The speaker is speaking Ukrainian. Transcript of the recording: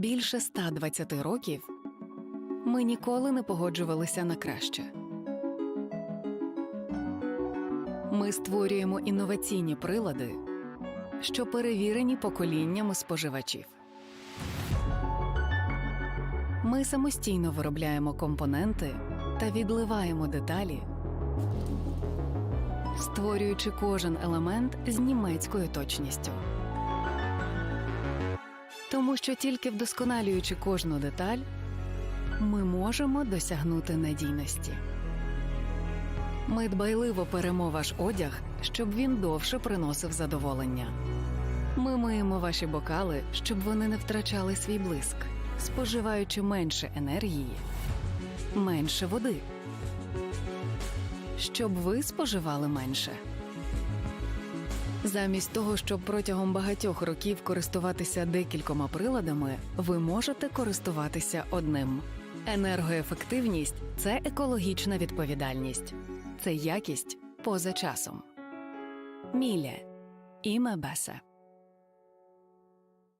Більше 120 років ми ніколи не погоджувалися на краще. Ми створюємо інноваційні прилади, що перевірені поколіннями споживачів. Ми самостійно виробляємо компоненти та відливаємо деталі, створюючи кожен елемент з німецькою точністю. Тому що тільки вдосконалюючи кожну деталь, ми можемо досягнути надійності. Ми дбайливо перемо ваш одяг, щоб він довше приносив задоволення. Ми миємо ваші бокали, щоб вони не втрачали свій блиск, споживаючи менше енергії, менше води, щоб ви споживали менше. Замість того, щоб протягом багатьох років користуватися декількома приладами, ви можете користуватися одним. Енергоефективність це екологічна відповідальність, це якість поза часом. Міле і Бесе.